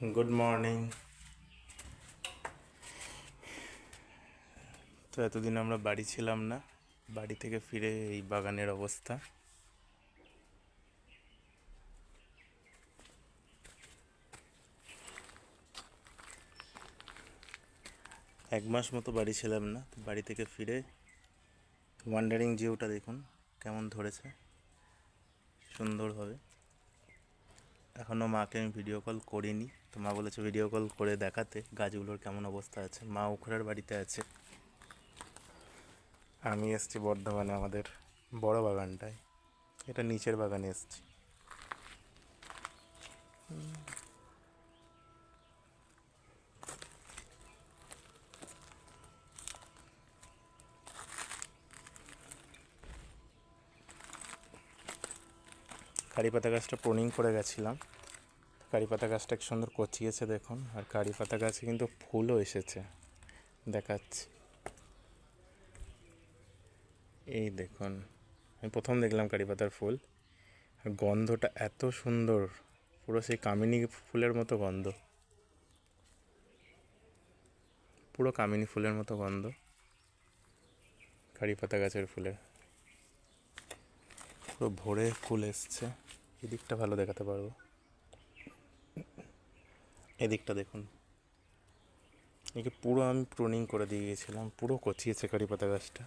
Good morning তো এতদিন আমরা বাড়ি ছিলাম না, বাড়ি থেকে ফিরে এই বাগানের অবস্থা। এক মাস মতো বাড়ি ছিলাম না বাড়ি থেকে ফিরে ওয়ান্ডারিং জিওটা দেখুন, কেমন ধরেছে? সুন্দরভাবে এখনও মাকে আমি ভিডিও কল করিনি। তো মা বলেছে ভিডিও কল করে দেখাতে, গাছগুলোর কেমন অবস্থা আছে। মা উখড়ার বাড়িতে আছে। আমি এসছি বর্ধমানে আমাদের বড় বাগানটায়। এটা নিচের বাগানে এসছি। কারি পাতা গাছটা প্রনিং করে গেছিলাম। কারি পাতা গাছটা কি সুন্দর কচিয়েছে দেখুন, আর কারি পাতা গাছে কিন্তু ফুলও এসেছে। দেখাচ্ছি। এই দেখুন, আমি প্রথম দেখলাম কারি পাতার ফুল। আর গন্ধটা এত সুন্দর, পুরো সেই কামিনী ফুলের মতো গন্ধ। পুরো কামিনী ফুলের মতো গন্ধ। কারি পাতা গাছের ফুলের পুরো ভোরে ফুল এসছে। এদিকটা ভালো দেখাতে পারব। এদিকটা দেখুন। একে পুরো আমি প্রুনিং করে দিয়ে গিয়েছিলাম পুরো কচিয়েছে কারি পাতা গাছটা।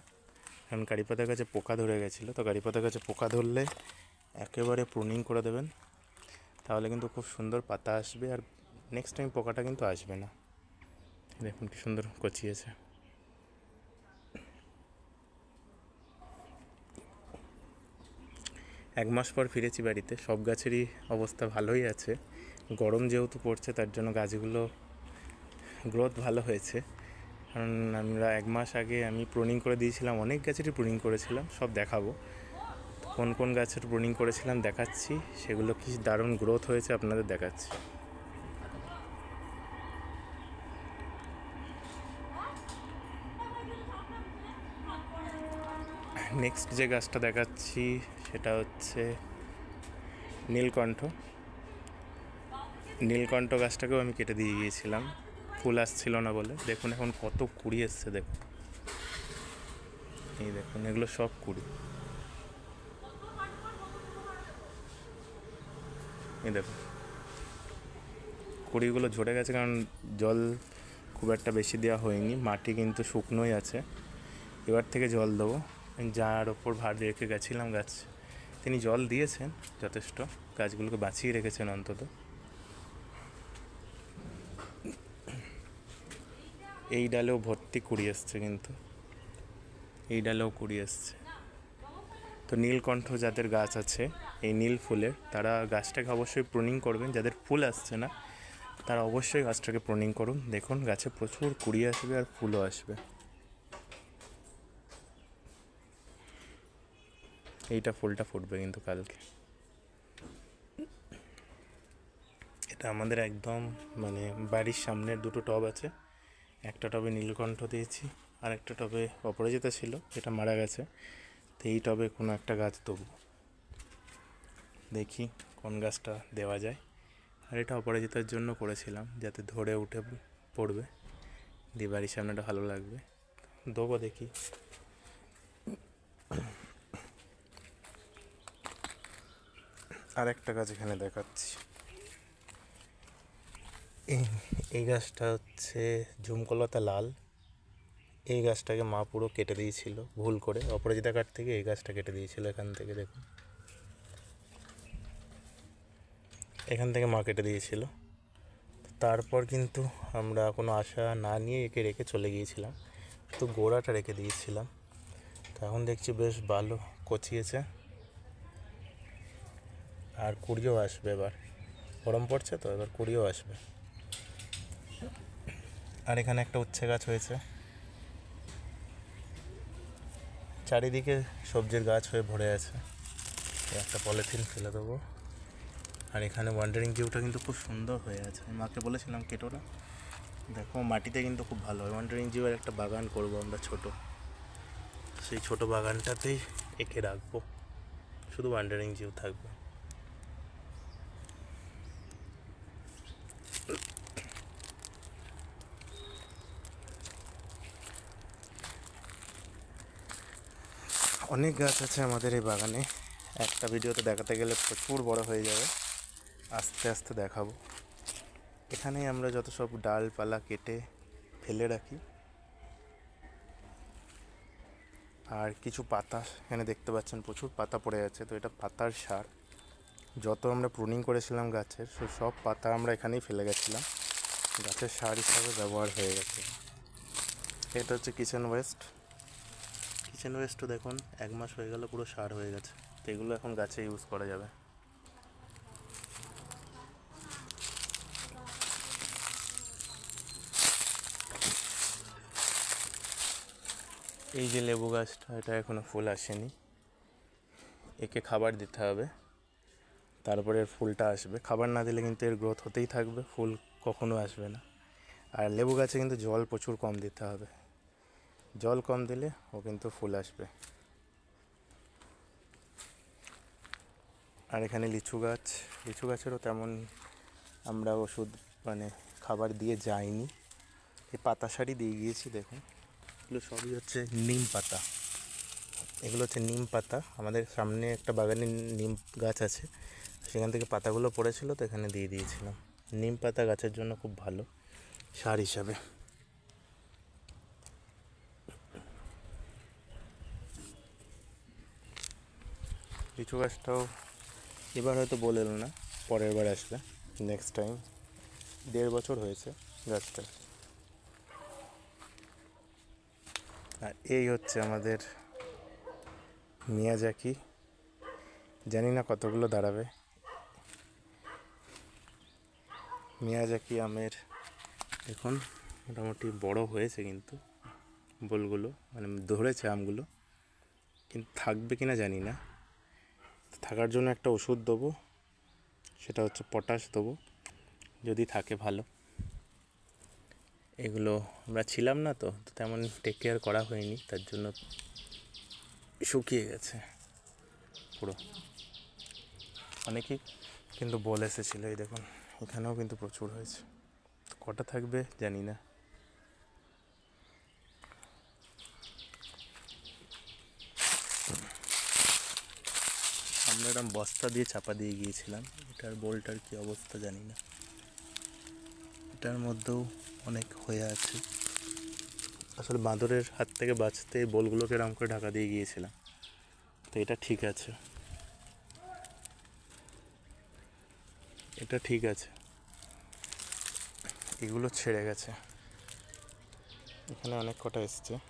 কারণ কারি পাতা গাছে পোকা ধরে গেছিল, তো কারি পাতা গাছে পোকা ধরলে একেবারে প্রুনিং করে দেবেন। তাহলে কিন্তু খুব সুন্দর পাতা আসবে আর নেক্সট টাইম পোকাটা কিন্তু আসবে না। দেখুন কি সুন্দর কচিয়েছে। এক মাস পর ফিরেছি বাড়িতে। সব গাছেরই অবস্থা ভালোই আছে। গরম যেহেতু পড়ছে, তার জন্য গাছগুলো গ্রোথ ভালো হয়েছে। কারণ আমরা এক মাস আগে আমি প্রুনিং করে দিয়েছিলাম, অনেক গাছেরই প্রুনিং করেছিলাম, সব দেখাবো। কোন কোন গাছের প্রুনিং করেছিলাম দেখাচ্ছি, সেগুলো কি দারুণ গ্রোথ হয়েছে আপনাদের দেখাচ্ছি। নেক্সট যে গাছটা দেখাচ্ছি, সেটা হচ্ছে নীলকণ্ঠ। নীলকণ্ঠ গাছটাকেও আমি কেটে দিয়ে গিয়েছিলাম। ফুল আসছিল না বলে। দেখুন এখন কত কুড়ি এসছে, দেখুন। এই দেখুন, এগুলো সব কুড়ি। এই দেখুন। কুড়িগুলো ঝরে গেছে কারণ জল খুব একটা বেশি দেওয়া হয়নি। মাটি কিন্তু শুকনোই আছে। এবার থেকে জল দেবো। যার ওপর ভার রেখে গেছিলাম গাছ। তিনি জল দিয়েছেন যথেষ্ট। গাছগুলোকে বাঁচিয়ে রেখেছেন অন্তত। এই ডালেও ভর্তি কুড়ি এসছে কিন্তু। এই ডালেও কুড়ি এসছে। তো নীলকণ্ঠ যাদের গাছ আছে, এই নীল ফুলের, তারা গাছটাকে অবশ্যই প্রুনিং করবেন। যাদের ফুল আসছে না, তারা অবশ্যই গাছটাকে প্রুনিং করুন। দেখুন, গাছে প্রচুর কুড়ি আসবে আর ফুলও আসবে। এইটা ফুলটা ফুটবে কিন্তু কালকে। এটা আমাদের একদম মানে বাড়ির সামনের দুটো টব আছে। একটা টবে নীলকণ্ঠ দিয়েছি, আর একটা টবে অপরাজিতা ছিল যেটা মারা গেছে। তো এই টবে কোনো একটা গাছ দেবো দেখি কোন গাছটা দেওয়া যায়। আর এটা অপরাজিতার জন্য করেছিলাম, যাতে ধরে উঠে পড়বে। দিয়ে বাড়ির সামনেটা ভালো লাগবে। দেবো দেখি। আর একটা গাছ এখানে দেখাচ্ছি। এই এই গাছটা হচ্ছে ঝুমকলতা লাল। এই গাছটাকে মা পুরো কেটে দিয়েছিল, ভুল করে। অপরাজিতা কাঠ থেকে এই গাছটা কেটে দিয়েছিল এখান থেকে, দেখুন। এখান থেকে মা কেটে দিয়েছিল। তারপর কিন্তু আমরা কোনো আশা না নিয়ে একে রেখে চলে গিয়েছিলাম। তো গোড়াটা রেখে দিয়েছিলাম। তো এখন দেখছি বেশ ভালো কচিয়েছে। আর কুড়িও আসবে এবার। গরম পড়ছে তো, এবার কুড়িও আসবে। আর এখানে একটা উচ্ছে গাছ হয়েছে। চারিদিকে সবজির গাছ হয়ে ভরে আছে। একটা পলিথিন ফেলে দেবো। আর এখানে ওয়ান্ডারিং ভিউটা কিন্তু খুব সুন্দর হয়ে আছে। মাকে বলেছিলাম, কেটো না। দেখো, মাটিতে কিন্তু খুব ভালো হয়। ওয়ান্ডারিং জিউয়ের একটা বাগান করব আমরা ছোট। সেই ছোট বাগানটাতেই এঁকে রাখব। শুধু ওয়ান্ডারিং জিউ থাকবে। অনেক গাছ আছে আমাদের এই বাগানে। একটা ভিডিওতে দেখাতে গেলে প্রচুর বড় হয়ে যাবে। আস্তে আস্তে দেখাবো। এখানেই আমরা যত সব ডালপালা কেটে ফেলে রাখি। আর কিছু পাতা, এখানে দেখতে পাচ্ছেন প্রচুর পাতা পড়ে আছে। তো এটা পাতার সার। যত আমরা প্রুনিং করেছিলাম গাছের, সে সব পাতা আমরা এখানেই ফেলে গেছিলাম। গাছের সার হিসাবে ব্যবহার হয়ে গেছে। এটা হচ্ছে কিচেন ওয়েস্ট কিচেন ওয়েস্টও দেখুন, এক মাস হয়ে গেল, পুরো সার হয়ে গেছে। তো এগুলো এখন গাছে ইউজ করা যাবে। এই যে লেবু গাছটা, এটা এখনও ফুল আসেনি। একে খাবার দিতে হবে, তারপরে এর ফুলটা আসবে। খাবার না দিলে কিন্তু এর গ্রোথ হতেই থাকবে, ফুল কখনো আসবে না। আর লেবু গাছে কিন্তু জল প্রচুর কম দিতে হবে। জল কম দিলে ও কিন্তু ফুল আসবে। আর এখানে লিচু গাছ, লিচু গাছেরও তেমন আমরা ওষুধ মানে খাবার দিয়ে যাইনি। এই পাতা শাড়ি দিয়ে গিয়েছি, দেখুন। এগুলো সবই হচ্ছে নিম পাতা। এগুলো হচ্ছে নিম পাতা। আমাদের সামনে একটা বাগানে নিম গাছ আছে। সেখান থেকে পাতাগুলো পড়েছিল, তো এখানে দিয়ে দিয়েছিলাম। নিম পাতা গাছের জন্য খুব ভালো সার হিসাবে। লিচু গাছটাও এবার হয়তো বলে এলো না, পরের বার আসবে নেক্সট টাইম দেড় বছর হয়েছে গাছটা। আর এই হচ্ছে আমাদের মিয়াজাকি, জানি না কতগুলো দাঁড়াবে। মিয়াজাকি আমের এখন মোটামুটি বড় হয়েছে কিন্তু বোলগুলো মানে ধরেছে আমগুলো, কিন্তু থাকবে কিনা জানি না। থাকার জন্য একটা ওষুধ দেবো, সেটা হচ্ছে পটাশ দেবো, যদি থাকে ভালো। এগুলো আমরা ছিলাম না তো তো তেমন টেক কেয়ার করা হয়নি, তার জন্য শুকিয়ে গেছে পুরো। অনেকেই কিন্তু বল এসেছিল, এই দেখুন, এখানেও কিন্তু প্রচুর হয়েছে। কটা থাকবে জানি না। আমরা এরকম বস্তা দিয়ে চাপা দিয়ে গিয়েছিলাম। এটার বোলটার কি অবস্থা জানি না। এটার মধ্যেও অনেক হয়ে আছে। আসলে বাঁদরের হাত থেকে বাঁচতে এই বোলগুলোকে এরকম করে ঢাকা দিয়ে গিয়েছিলাম। তো এটা ঠিক আছে। এটা ঠিক আছে। এগুলো ছেড়ে গেছে। এখানে অনেক কটা এসছে।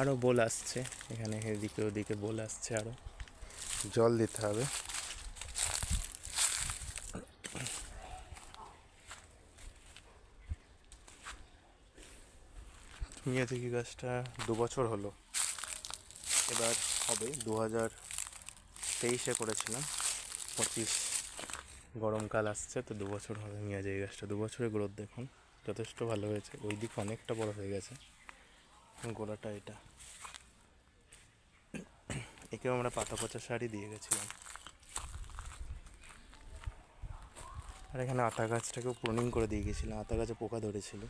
আরও বোল আসছে। এখানে এদিকে ওদিকে বোল আসছে আরও জল দিতে হবে। মিয়াজাকি গাছটা দু বছর হলো? এবার হবে দু হাজার তেইশে করেছিলাম। পঁচিশ গরমকাল আসছে, তো দু বছর হবে। মিয়াজাকি গাছটা দু বছরের গ্রোথ দেখুন। যথেষ্ট ভালো হয়েছে। ওই দিক অনেকটা বড় হয়ে গেছে। গোড়াটা এটা। একেও আমরা পাতা পচা শাড়ি দিয়ে গেছিলাম। আর এখানে আতা গাছটাকেও প্রুনিং করে দিয়ে গেছিলাম। আতা গাছে পোকা ধরেছিল।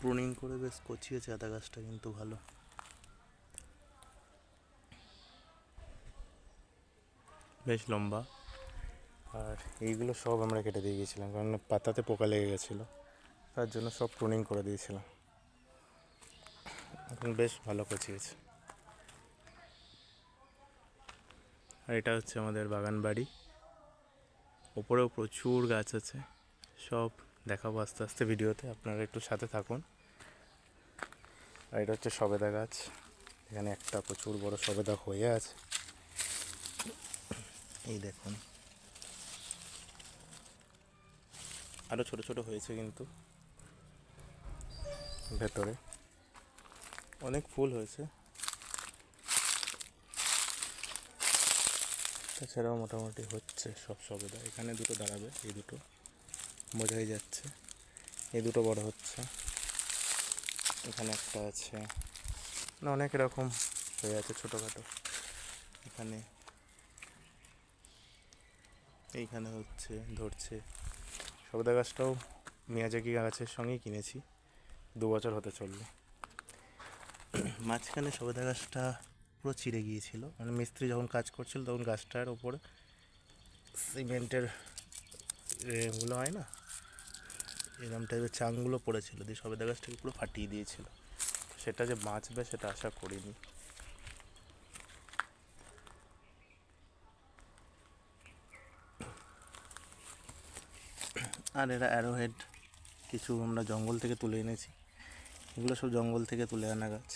প্রুনিং করে বেশ কচিয়েছে আতা গাছটা, কিন্তু ভালো। বেশ লম্বা। আর এইগুলো সব আমরা কেটে দিয়ে গেছিলাম, কারণ পাতাতে পোকা লেগে গেছিল। তার জন্য সব প্রুনিং করে দিয়েছিলাম। এখন বেশ ভালো কচিয়েছে। আর এটা হচ্ছে আমাদের বাগান বাড়ি ওপরেও প্রচুর গাছ আছে। সব দেখাবো আস্তে আস্তে ভিডিওতে, আপনারা একটু সাথে থাকুন। আর এটা হচ্ছে সবেদা গাছ। এখানে একটা প্রচুর বড় সবেদা হয়ে আছে। এই দেখুন। আরও ছোট ছোট হয়েছে কিন্তু। ভেতরে। অনেক ফুল হয়েছে। তাছাড়াও মোটামুটি হচ্ছে সব সবেদা। এখানে দুটো দাঁড়াবে, এই দুটো। বোঝাই যাচ্ছে। এই দুটো বড় হচ্ছে। এখানে একটা আছে। না অনেক রকম হয়ে আছে ছোটোখাটো। এখানে এইখানে হচ্ছে ধরছে। সবেদা গাছটাও মিয়াজাকি গাছের সঙ্গেই কিনেছি। দু বছর হতে চলল। মাঝখানে সবেদা গাছটা পুরো চিড়ে গিয়েছিল। মানে মিস্ত্রি যখন কাজ করছিল তখন গাছটার ওপরে সিমেন্টের এগুলো হয় না? এরকম টাইপের চাংগুলো পড়েছিল দিয়ে সবেদা গাছটাকে পুরো ফাটিয়ে দিয়েছিল। সেটা যে বাঁচবে সেটা আশা করিনি। আর এরা অ্যারোহেড কিছু আমরা জঙ্গল থেকে তুলে এনেছি। এগুলো সব জঙ্গল থেকে তুলে আনা গাছ।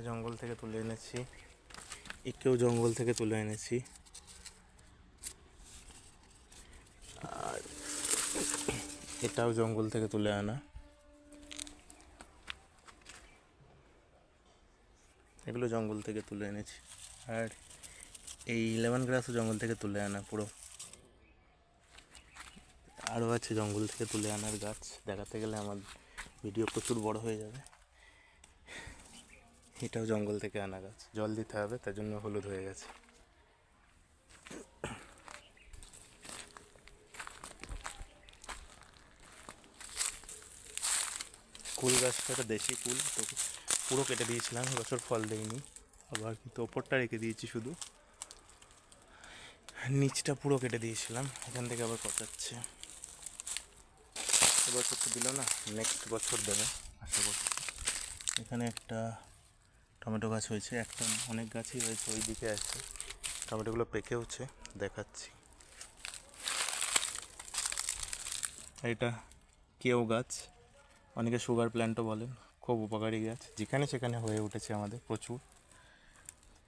এটা জঙ্গল থেকে তুলে এনেছি। একেও জঙ্গল থেকে তুলে এনেছি। আর এটাও জঙ্গল থেকে তুলে আনা। এগুলো জঙ্গল থেকে তুলে এনেছি। আর এই লেমন গ্রাসও জঙ্গল থেকে তুলে আনা পুরো। আরও আছে জঙ্গল থেকে তুলে আনার গাছ। দেখাতে গেলে আমার ভিডিও প্রচুর বড় হয়ে যাবে। এটাও জঙ্গল থেকে আনা গাছ। জল দিতে হবে, তার জন্য হলুদ হয়ে গেছে। কুল গাছটা দেশি কুল, তো পুরো কেটে দিয়েছিলাম বছর ফল দেয়নি আবার কিন্তু ওপরটা রেখে দিয়েছি শুধু। নিচটা পুরো কেটে দিয়েছিলাম, এখান থেকে আবার পচাচ্ছে। এবছর তো দিল না, নেক্সট বছর দেবে, আশা করছি। এখানে একটা টমেটো গাছ হয়েছে, একটা অনেক গাছই হয়েছে ওই দিকে আছে। টমেটোগুলো পেকেওছে দেখাচ্ছি। এটা কেউ গাছ, অনেকে সুগার প্ল্যান্টও বলেন খুব উপকারী গাছ। যেখানে সেখানে হয়ে উঠেছে আমাদের প্রচুর।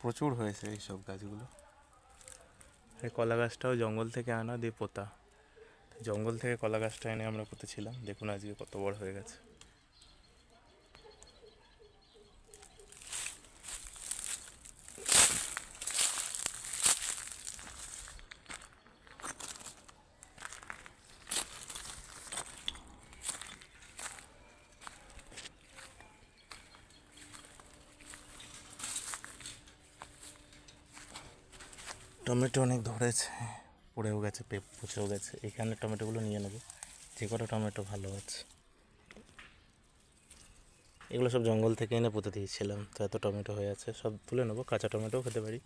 প্রচুর হয়েছে এইসব গাছগুলো। এই কলা গাছটাও জঙ্গল থেকে আনা দিয়ে পোতা। জঙ্গল থেকে কলা গাছটা এনে আমরা পুঁতেছিলাম। দেখুন আজকে কত বড় হয়ে গেছে। টমেটো অনেক ধরেছে, পড়েও গেছে পেপ পচেও গেছে। এখানে টমেটোগুলো নিয়ে নেব। যে কটা টমেটো ভালো আছে। এগুলো সব জঙ্গল থেকে এনে পুঁতে দিয়েছিলাম। তো এত টমেটো হয়ে আছে, সব তুলে নেব। কাঁচা টমেটোও খেতে পারি।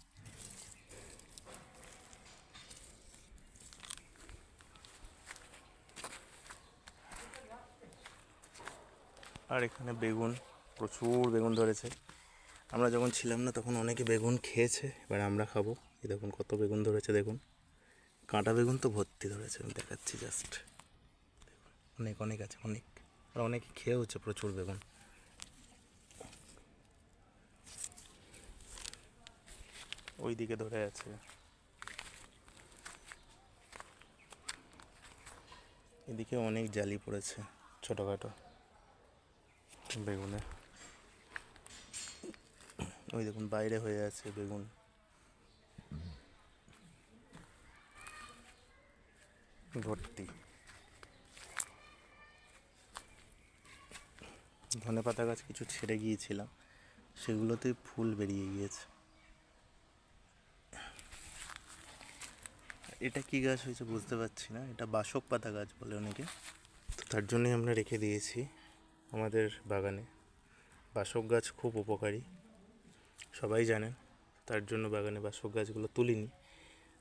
আর এখানে বেগুন, প্রচুর বেগুন ধরেছে। আমরা যখন ছিলাম না, তখন অনেকে বেগুন খেয়েছে, এবার আমরা খাব। দেখুন কত বেগুন ধরেছে, দেখুন। কাঁটা বেগুন তো ভর্তি ধরেছে, আমি দেখাচ্ছি জাস্ট অনেক অনেক আছে, অনেক। আর অনেকে খেয়েওছে প্রচুর বেগুন। ওই দিকে ধরে আছে। এদিকে অনেক জালি পড়েছে, ছোটোখাটো বেগুনে। ওই দেখুন, বাইরে হয়ে আছে বেগুন। ভর্তি। ধনে পাতা গাছ কিছু ছেড়ে গিয়েছিলাম, সেগুলোতে ফুল বেরিয়ে গিয়েছে। এটা কি গাছ হয়েছে বুঝতে পারছি না, এটা বাসক পাতা গাছ বলে অনেকে। তো তার জন্যই আমরা রেখে দিয়েছি আমাদের বাগানে। বাসক গাছ খুব উপকারী, সবাই জানেন তার জন্য বাগানে বাসক গাছগুলো তুলিনি।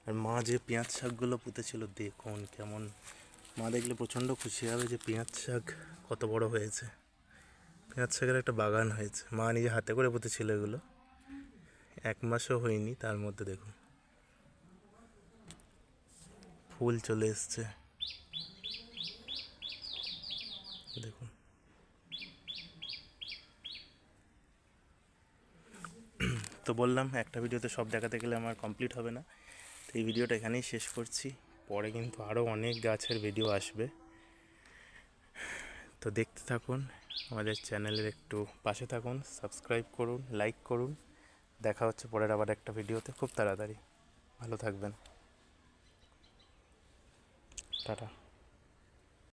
আর মা যে পেঁয়াজ শাকগুলো পুঁতেছিল, দেখুন কেমন। মা দেখলে প্রচণ্ড খুশি হবে যে পেঁয়াজ শাক কত বড় হয়েছে। পেঁয়াজ শাকের একটা বাগান হয়েছে। মা নিজে হাতে করে পুঁতেছিল এগুলো। এক মাসও হয়নি, তার মধ্যে দেখুন। ফুল চলে এসছে। দেখুন। তো বললাম, একটা ভিডিওতে সব দেখাতে গেলে আমার কমপ্লিট হবে না। এই ভিডিওটা এখানেই শেষ করছি। পরে কিন্তু আরও অনেক গাছের ভিডিও আসবে। তো দেখতে থাকুন, আমাদের চ্যানেলের একটু পাশে থাকুন সাবস্ক্রাইব করুন লাইক করুন। দেখা হচ্ছে পরের আবার একটা ভিডিওতে। খুব তাড়াতাড়ি। ভালো থাকবেন। টাটা।